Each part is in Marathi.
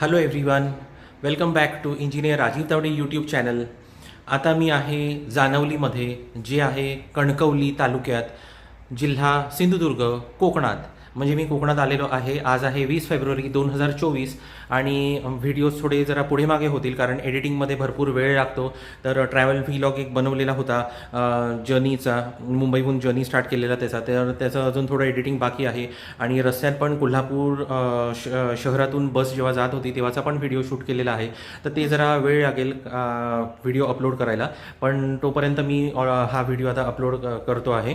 Hello everyone welcome back to engineer Rajiv Tawde YouTube channel आता मी आहे जानवलीमध्ये जे आहे कणकवली तालुक्यात जिल्हा सिंधुदुर्ग कोकणात. म्हणजे मी कोकणात आलेलो आहे. आज आहे वीस फेब्रुवारी दोन हजार चोवीस आणि व्हिडिओज थोडे जरा पुढे मागे होतील कारण एडिटिंगमध्ये भरपूर वेळ लागतो. तर ट्रॅव्हल व्हिलॉग एक बनवलेला होता जर्नीचा मुंबईहून जर्नी स्टार्ट केलेला त्याचा. तर त्याचं अजून थोडं एडिटिंग बाकी आहे आणि रस्त्यात पण कोल्हापूर श शहरातून बस जेव्हा जात होती तेव्हाचा पण व्हिडिओ शूट केलेला आहे. तर ते जरा वेळ लागेल व्हिडिओ अपलोड करायला. पण तोपर्यंत मी हा व्हिडिओ आता अपलोड करतो आहे.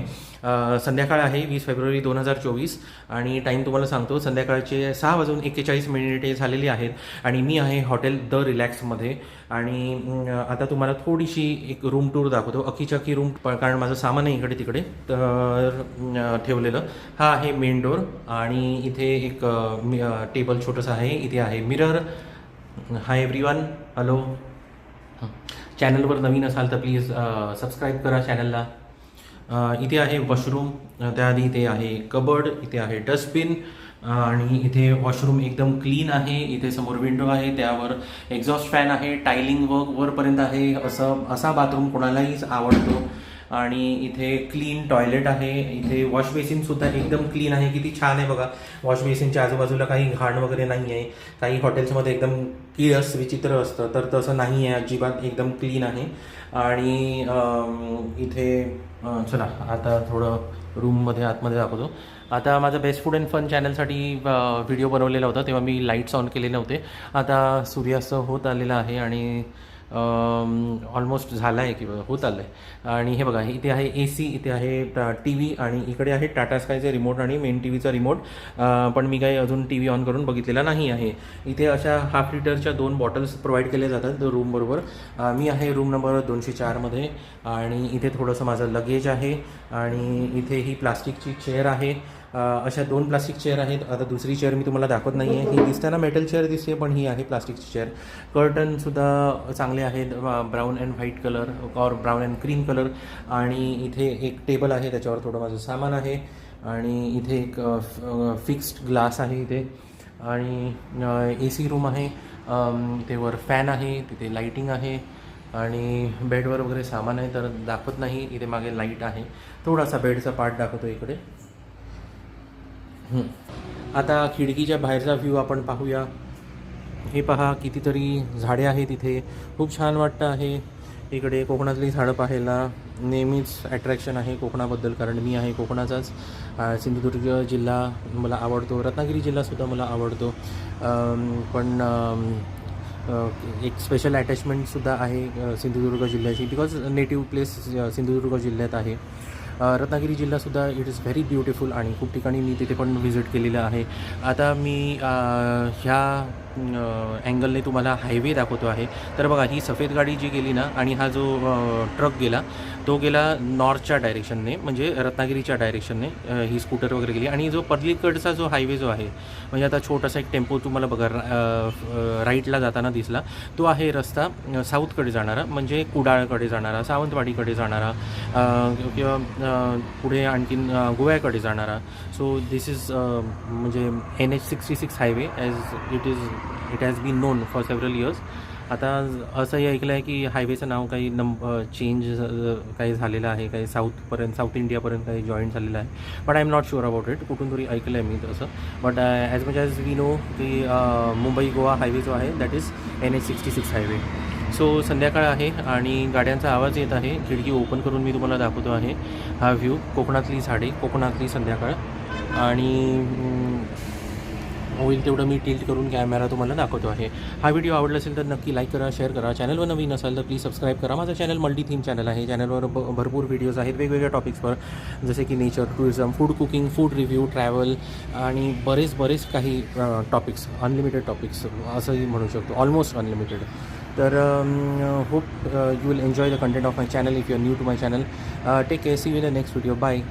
संध्याकाळ आहे वीस फेब्रुवारी दोन हजार चोवीस. आणि टाईम तुम्हाला सांगतो संध्याकाळचे सहा वाजून एक्केचाळीस मिनिटे झालेली आहेत आणि मी आहे हॉटेल द रिलॅक्समध्ये. आणि आता तुम्हाला थोडीशी एक रूम टूर दाखवतो. अख्खीच्या रूम कारण माझं सामान आहे इकडे तिकडे. तर ठेवलेलं. हा आहे मेन डोर आणि इथे एक टेबल छोटंसं आहे. इथे आहे मिरर हाय एव्हरीवन हॅलो चॅनलवर नवीन असाल तर प्लीज सबस्क्राईब करा चॅनलला इथे आहे वॉशरूम त्याआधी इथे आहे कबर्ड इथे आहे डस्टबिन आणि इथे वॉशरूम एकदम क्लीन आहे. इथे समोर विंडो आहे त्यावर एक्झॉस्ट फॅन आहे टायलिंग वर्क वरपर्यंत आहे. असं असा बाथरूम कोणालाही आवडतो. आणि इथे क्लीन टॉयलेट आहे. इथे वॉश बेसिनसुद्धा एकदम क्लीन आहे. किती छान आहे बघा. वॉश बेसिनच्या आजूबाजूला काही घाण वगैरे नाही आहे काही हॉटेल्समध्ये एकदम किळस विचित्र असतं. तर तसं नाही आहे अजिबात एकदम क्लीन आहे. आणि इथे चला आता थोडं रूममध्ये आतमध्ये दाखवतो. आता माझं बेस्ट फूड अँड फन चॅनलसाठी व्हिडिओ बनवलेला होता तेव्हा मी लाईट्स ऑन केले नव्हते. आता सूर्यास्त होत आलेला आहे आणि ऑलमोस्ट झाला आहे किंवा होत आलं आहे आणि हे बघा इथे आहे ए सी इथे आहे टी व्ही आणि इकडे आहे टाटा स्कायचे रिमोट आणि मेन टी व्हीचा रिमोट पण मी काही अजून टी व्ही ऑन करून बघितलेला नाही आहे. इथे अशा हाफ लिटरच्या दोन बॉटल्स प्रोव्हाइड केल्या जातात रूमबरोबर मी आहे रूम नंबर दोनशे चारमध्ये आणि इथे थोडंसं माझं लगेज आहे आणि इथे ही प्लास्टिकची चेअर आहे. अशा दोन प्लास्टिक चेअर आहेत. आता दुसरी चेअर मी तुम्हाला दाखवत नाही आहे ही दिसताना मेटल चेअर दिसते पण ही आहे प्लास्टिकची चेअर कर्टनसुद्धा चांगले आहेत ब्राऊन अँड व्हाईट कलर और ब्राऊन अँड क्रीम कलर आणि इथे एक टेबल आहे त्याच्यावर थोडं माझं सामान आहे. आणि इथे एक फिक्स्ड ग्लास आहे इथे. आणि ए सी रूम आहे. अम, इथे वर फॅन आहे तिथे लाईटिंग आहे. आणि बेडवर वगैरे सामान आहे तर दाखवत नाही. इथे मागे लाइट आहे. थोडासा बेडचा पार्ट दाखवतो इकडे. आता खिडकीच्या बाहेरचा व्ह्यू आपण पाहूया. हे पहा कितीतरी झाडे आहेत इथे. खूप छान वाटतं आहे. इकडे कोकणातली झाडं पाहायला नेहमीच ॲट्रॅक्शन आहे कोकणाबद्दल कारण मी आहे कोकणाचाच. सिंधुदुर्ग जिल्हा मला आवडतो. रत्नागिरी जिल्हासुद्धा मला आवडतो. पण एक स्पेशल अटॅचमेंटसुद्धा आहे सिंधुदुर्ग जिल्ह्याची बिकॉज नेटिव्ह प्लेस सिंधुदुर्ग जिल्ह्यात आहे. रत्नागिरी जिल्हासुद्धा इट इज व्हेरी ब्युटिफुल आणि खूप ठिकाणी मी तिथे पण व्हिजिट केलेलं आहे. आता मी ह्या अँगलने तुम्हाला हायवे दाखवतो आहे. तर बघा ही सफेद गाडी जी गेली ना आणि हा जो ट्रक गेला तो गेला नॉर्थच्या डायरेक्शनने म्हणजे रत्नागिरीच्या डायरेक्शनने ही स्कूटर वगैरे गेली. आणि जो पलीकडचा जो हायवे जो आहे म्हणजे आता छोटासा एक टेम्पो तुम्हाला बघा रा- राईटला जाताना दिसला तो आहे रस्ता साऊथकडे जाणारा म्हणजे कुडाळकडे जाणारा सावंतवाडीकडे जाणारा किंवा पुढे आणखीन गोव्याकडे जाणारा. सो दिस इज म्हणजे N H sixty six highway as it is it has been known for several years आता असंही ऐकलं आहे की हायवेचं नाव काही नंब चेंज काही झालेलं आहे काही साऊथपर्यंत साऊथ इंडियापर्यंत काही जॉईन झालेलं आहे. But I am not sure about it कुठून तरी ऐकलं आहे मी तसं. But as much as we know की मुंबई गोवा हायवे जो आहे that is N H sixty six highway so संध्याकाळ आहे आणि गाड्यांचा आवाज येत आहे. खिडकी ओपन करून मी तुम्हाला दाखवतो आहे हा व्ह्यू कोकणातली झाडे कोकणातली संध्याकाळ. आणि होईल तेवढं मी टिल्ट करून कॅमेरा तुम्हाला दाखवतो आहे. हा व्हिडिओ आवडला असेल तर नक्की लाईक करा शेअर करा. चॅनलवर नवीन असाल तर प्लीज सबस्क्राईब करा. माझं चॅनल मल्टी थीम चॅनल आहे चॅनलवर भरपूर व्हिडिओज आहेत. वेगवेगळ्या टॉपिक्सवर जसे की nature tourism food cooking food review travel आणि बरेच बरेच काही टॉपिक्स अनलिमिटेड टॉपिक्स असंही म्हणू शकतो. ऑलमोस्ट अनलिमिटेड तर hope you will enjoy the content of my channel if you are new to my channel take care see you the next video bye